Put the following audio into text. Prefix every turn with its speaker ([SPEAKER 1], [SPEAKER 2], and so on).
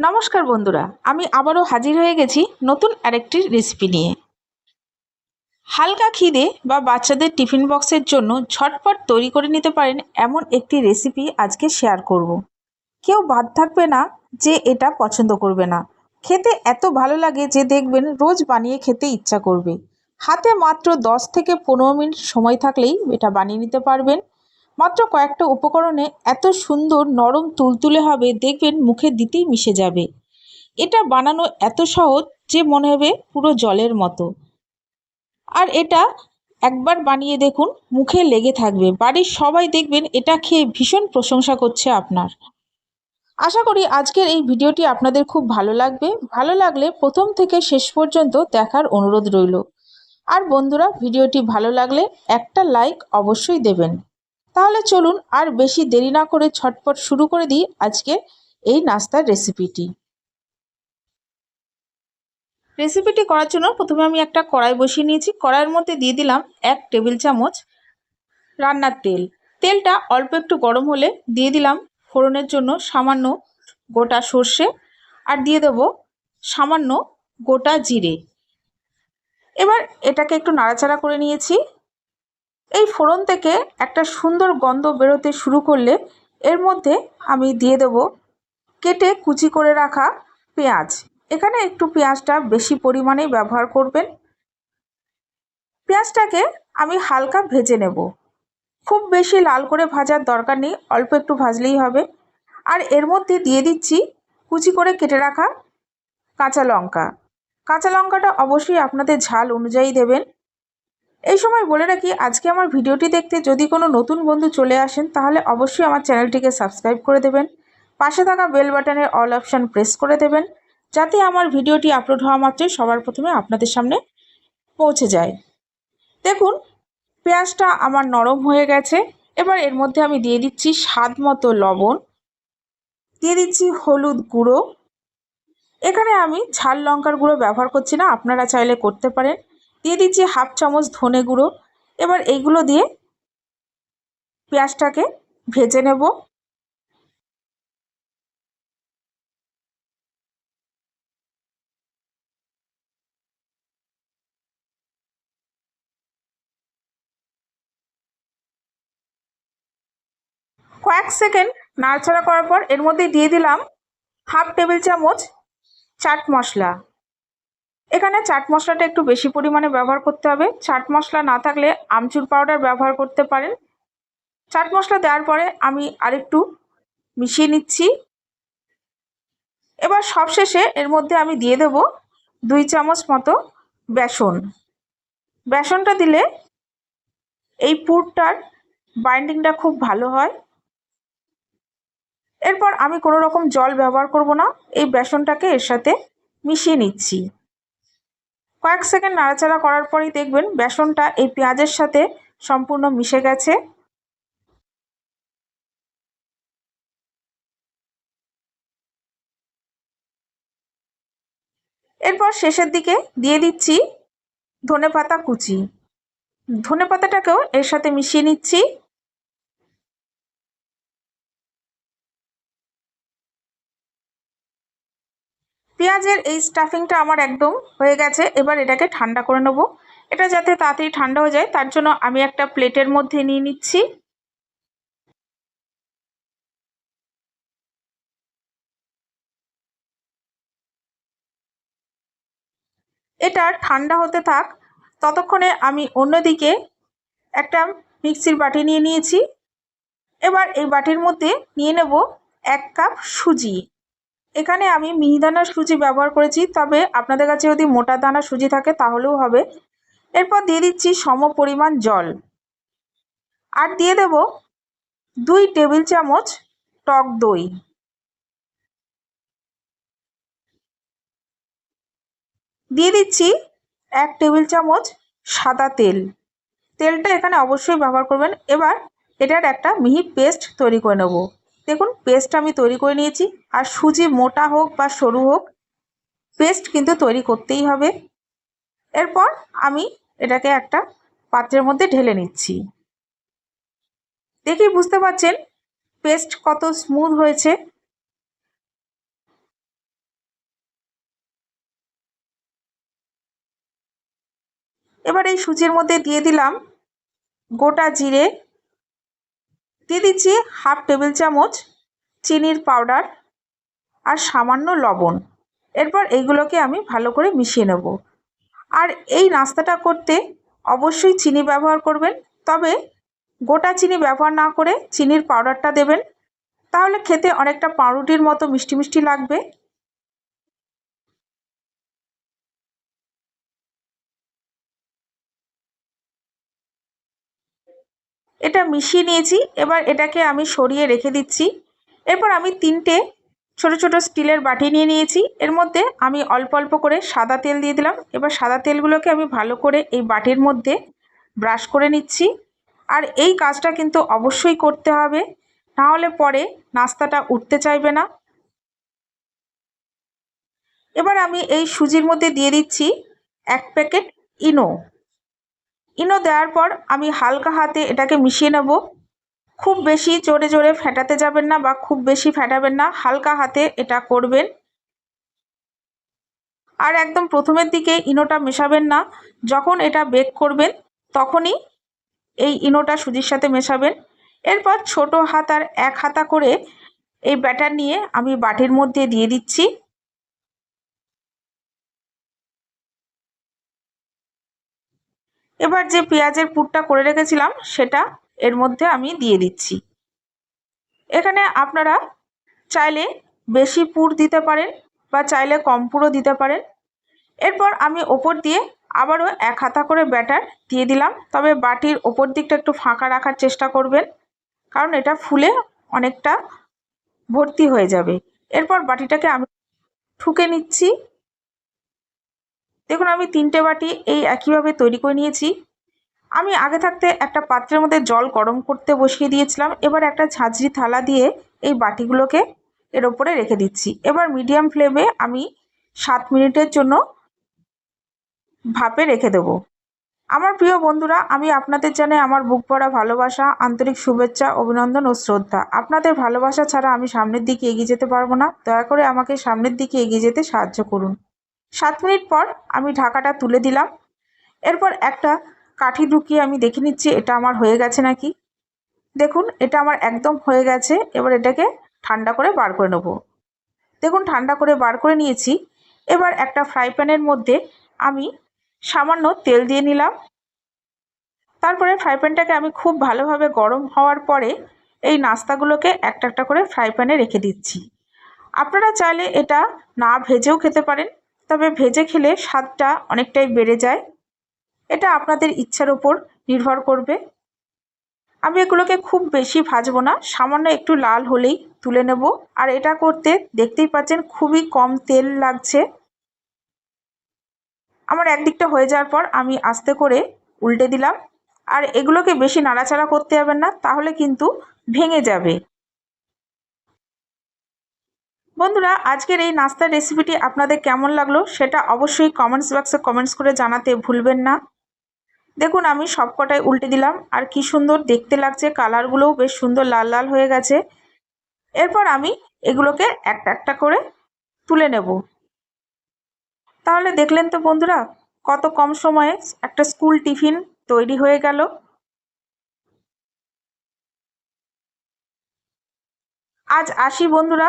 [SPEAKER 1] নমস্কার বন্ধুরা, আমি আবারও হাজির হয়ে গেছি নতুন আরেকটি রেসিপি নিয়ে। হালকা খিদে বা বাচ্চাদের টিফিন বক্সের জন্য ঝটপট তৈরি করে নিতে পারেন এমন একটি রেসিপি আজকে শেয়ার করব। কেউ বাদ থাকবে না যে এটা পছন্দ করবে না। খেতে এত ভালো লাগে যে দেখবেন রোজ বানিয়ে খেতে ইচ্ছা করবে। হাতে মাত্র দশ থেকে পনেরো মিনিট সময় থাকলেই এটা বানিয়ে নিতে পারবেন। মাত্র কয়েকটা উপকরণে এত সুন্দর নরম তুলতুলে হবে, দেখবেন মুখে দিতেই মিশে যাবে। এটা বানানো এত সহজ যে মনে হবে পুরো জলের মতো। আর এটা একবার বানিয়ে দেখুন, মুখে লেগে থাকবে। বাড়ির সবাই দেখবেন এটা খেয়ে ভীষণ প্রশংসা করছে আপনার। আশা করি আজকের এই ভিডিওটি আপনাদের খুব ভালো লাগবে। ভালো লাগলে প্রথম থেকে শেষ পর্যন্ত দেখার অনুরোধ রইল। আর বন্ধুরা, ভিডিওটি ভালো লাগলে একটা লাইক অবশ্যই দেবেন। তাহলে চলুন আর বেশি দেরি না করে ছটপট শুরু করে দিই আজকে এই নাস্তার রেসিপিটি রেসিপিটি করার জন্য প্রথমে আমি একটা কড়াই বসিয়ে নিয়েছি। কড়াইয়ের মধ্যে দিয়ে দিলাম এক টেবিল চামচ রান্নার তেল। তেলটা অল্প একটু গরম হলে দিয়ে দিলাম ফোড়নের জন্য সামান্য গোটা সর্ষে আর দিয়ে দেব সামান্য গোটা জিরে। এবার এটাকে একটু নাড়াচাড়া করে নিয়েছি। এই ফোড়ন থেকে একটা সুন্দর গন্ধ বেরোতে শুরু করলে এর মধ্যে আমি দিয়ে দেব কেটে কুচি করে রাখা পেঁয়াজ। এখানে একটু পেঁয়াজটা বেশি পরিমাণেই ব্যবহার করবেন। পেঁয়াজটাকে আমি হালকা ভেজে নেব। খুব বেশি লাল করে ভাজার দরকার নেই, অল্প একটু ভাজলেই হবে। আর এর মধ্যে দিয়ে দিচ্ছি কুচি করে কেটে রাখা কাঁচা লঙ্কা। কাঁচা লঙ্কাটা অবশ্যই আপনাদের ঝাল অনুযায়ী দেবেন। এই সময় বলে রাখি, আজকে আমার ভিডিওটি দেখতে যদি কোনো নতুন বন্ধু চলে আসেন, তাহলে অবশ্যই আমার চ্যানেলটিকে সাবস্ক্রাইব করে দেবেন। পাশে থাকা বেল বাটনের অল অপশান প্রেস করে দেবেন, যাতে আমার ভিডিওটি আপলোড হওয়া মাত্রই সবার প্রথমে আপনাদের সামনে পৌঁছে যায়। দেখুন, পেঁয়াজটা আমার নরম হয়ে গেছে। এবার এর মধ্যে আমি দিয়ে দিচ্ছি স্বাদ মতো লবণ। দিয়ে দিচ্ছি হলুদ গুঁড়ো। এখানে আমি ঝাল লঙ্কার গুঁড়ো ব্যবহার করছি না, আপনারা চাইলে করতে পারেন। দিয়ে দিচ্ছি হাফ চামচ ধনে গুঁড়ো। এবার এইগুলো দিয়ে পেঁয়াজটাকে ভেজে নেব। কয়েক সেকেন্ড নাড়াচাড়া করার পর এর মধ্যে দিয়ে দিলাম হাফ টেবিল চামচ চাট মশলা। এখানে চাট মশলাটা একটু বেশি পরিমাণে ব্যবহার করতে হবে। চাট মশলা না থাকলে আমচুর পাউডার ব্যবহার করতে পারেন। চাট মশলা দেওয়ার পরে আমি আরেকটু মিশিয়ে নিচ্ছি। এবার সবশেষে এর মধ্যে আমি দিয়ে দেব দুই চামচ মতো বেসন। বেসনটা দিলে এই পুরটার বাইন্ডিংটা খুব ভালো হয়। এরপর আমি কোনো রকম জল ব্যবহার করব না। এই বেসনটাকে এর সাথে মিশিয়ে নিচ্ছি। কয়েক সেকেন্ড নাড়াচাড়া করার পরেই দেখবেন বেসনটা এই পেঁয়াজের সাথে সম্পূর্ণ মিশে গেছে। এরপর শেষের দিকে দিয়ে দিচ্ছি ধনে পাতা কুচি। ধনে পাতাটাকেও এর সাথে মিশিয়ে নিচ্ছি। পেঁয়াজের এই স্টাফিংটা আমার একদম হয়ে গেছে। এবার এটাকে ঠান্ডা করে নেব। এটা যাতে তাড়াতাড়ি ঠান্ডা হয়ে যায়, তার জন্য আমি একটা প্লেটের মধ্যে নিয়ে নিচ্ছি। এটা ঠান্ডা হতে থাক, ততক্ষণে আমি অন্যদিকে একটা মিক্সির বাটি নিয়ে নিয়েছি। এবার এই বাটির মধ্যে নিয়ে নেব এক কাপ সুজি। এখানে আমি মিহিদানার সুজি ব্যবহার করেছি, তবে আপনাদের কাছে যদি মোটা দানা সুজি থাকে তাহলেও হবে। এরপর দিয়ে দিচ্ছি সম পরিমাণ জল। আর দিয়ে দেব দুই টেবিল চামচ টক দই। দিয়ে দিচ্ছি এক টেবিল চামচ সাদা তেল। তেলটা এখানে অবশ্যই ব্যবহার করবেন। এবার এটার একটা মিহি পেস্ট তৈরি করে নেব। দেখুন পেস্ট আমি তৈরি করে নিয়েছি। আর সুজি মোটা হোক বা সরু হোক পেস্ট কিন্তু তৈরি করতেই হবে। এরপর আমি এটাকে একটা পাত্রের মধ্যে ঢেলে নিচ্ছি। দেখি বুঝতে পারছেন পেস্ট কত স্মুথ হয়েছে। এবার এই সুজির মধ্যে দিয়ে দিলাম গোটা জিরে দিয়ে দিচ্ছি হাফ টেবিল চামচ চিনির পাউডার আর সামান্য লবণ। এরপর এইগুলোকে আমি ভালো করে মিশিয়ে নেব। আর এই নাস্তাটা করতে অবশ্যই চিনি ব্যবহার করবেন, তবে গোটা চিনি ব্যবহার না করে চিনির পাউডারটা দেবেন। তাহলে খেতে অনেকটা পাউরুটির মতো মিষ্টি মিষ্টি লাগবে। এটা মিশিয়ে নিয়েছি, এবার এটাকে আমি সরিয়ে রেখে দিচ্ছি। এরপর আমি তিনটে ছোট ছোট স্টিলের বাটি নিয়ে নিয়েছি। এর মধ্যে আমি অল্প অল্প করে সাদা তেল দিয়ে দিলাম। এবার সাদা তেলগুলোকে আমি ভালো করে এই বাটির মধ্যে ব্রাশ করে নিচ্ছি। আর এই কাজটা কিন্তু অবশ্যই করতে হবে নাহলে পরে নাস্তাটা উঠতে চাইবে না। এবার আমি এই সুজির মধ্যে দিয়ে দিচ্ছি এক প্যাকেট ইনো। ইনো দেওয়ার পর আমি হালকা হাতে এটাকে মিশিয়ে নেব। খুব বেশি জোরে জোরে ফেটাতে যাবেন না বা খুব বেশি ফেটাবেন না, হালকা হাতে এটা করবেন। আর একদম প্রথমের দিকে ইনোটা মেশাবেন না, যখন এটা বেক করবেন তখনই এই ইনোটা সুজির সাথে মেশাবেন। এরপর ছোট হাত আর এক হাতা করে এই ব্যাটার নিয়ে আমি বাটির মধ্যে দিয়ে দিচ্ছি। এবার যে পেঁয়াজের পুরটা করে রেখেছিলাম, সেটা এর মধ্যে আমি দিয়ে দিচ্ছি। এখানে আপনারা চাইলে বেশি পুর দিতে পারেন বা চাইলে কম পুরও দিতে পারেন। এরপর আমি ওপর দিয়ে আবারও এক হাতা করে ব্যাটার দিয়ে দিলাম। তবে বাটির ওপর দিকটা একটু ফাঁকা রাখার চেষ্টা করবেন, কারণ এটা ফুলে অনেকটা ভর্তি হয়ে যাবে। এরপর বাটিটাকে আমি ঠুকে নিচ্ছি। দেখুন, আমি তিনটে বাটি এই একইভাবে তৈরি করে নিয়েছি। আমি আগে থাকতে একটা পাত্রের মধ্যে জল গরম করতে বসিয়ে দিয়েছিলাম। এবার একটা ঝাঁঝরি থালা দিয়ে এই বাটিগুলোকে এর ওপরে রেখে দিচ্ছি। এবার মিডিয়াম ফ্লেমে আমি সাত মিনিটের জন্য ভাপে রেখে দেবো। আমার প্রিয় বন্ধুরা, আমি আপনাদের জানাই আমার বুক পড়া ভালোবাসা, আন্তরিক শুভেচ্ছা, অভিনন্দন ও শ্রদ্ধা। আপনাদের ভালোবাসা ছাড়া আমি সামনের দিকে এগিয়ে যেতে পারব না। দয়া করে আমাকে সামনের দিকে এগিয়ে যেতে সাহায্য করুন। সাত মিনিট পর আমি ঢাকাটা তুলে দিলাম। এরপর একটা কাঠি ঢুকিয়ে আমি দেখে নিচ্ছি, এটা আমার হয়ে গেছে নাকি? দেখুন, এটা আমার একদম হয়ে গেছে। এবার এটাকে ঠান্ডা করে বার করে নেব। দেখুন, ঠান্ডা করে বার করে নিয়েছি। এবার একটা ফ্রাই প্যানের মধ্যে আমি সামান্য তেল দিয়ে নিলাম। তারপরে ফ্রাই প্যানটাকে আমি খুব ভালোভাবে গরম হওয়ার পরে এই নাস্তাগুলোকে একটা একটা করে ফ্রাই প্যানে রেখে দিচ্ছি। আপনারা চাইলে এটা না ভেজেও খেতে পারেন। তবে ভেজে খেলে স্বাদটা অনেকটাই বেড়ে যায়। এটা আপনাদের ইচ্ছার ওপর নির্ভর করবে। আমি এগুলোকে খুব বেশি ভাজবো না, সামান্য একটু লাল হলেই তুলে নেব। আর এটা করতে দেখতেই পাচ্ছেন খুবই কম তেল লাগছে। আমার একদিকটা হয়ে যাওয়ার পর আমি আস্তে করে উল্টে দিলাম। আর এগুলোকে বেশি নাড়াচাড়া করতে যাবেন না, তাহলে কিন্তু ভেঙে যাবে। বন্ধুরা, আজকের এই নাস্তার রেসিপিটি আপনাদের কেমন লাগল সেটা অবশ্যই কমেন্টস বক্সে কমেন্টস করে জানাতে ভুলবেন না। দেখুন, আমি সবকটাই উল্টে দিলাম। আর কি সুন্দর দেখতে লাগছে কালারগুলোও বেশ সুন্দর লাল লাল হয়ে গেছে। এরপর আমি এগুলোকে একটা একটা করে তুলে নেব। তাহলে দেখলেন তো বন্ধুরা, কত কম সময়ে একটা স্কুল টিফিন তৈরি হয়ে গেল। আজ আসি বন্ধুরা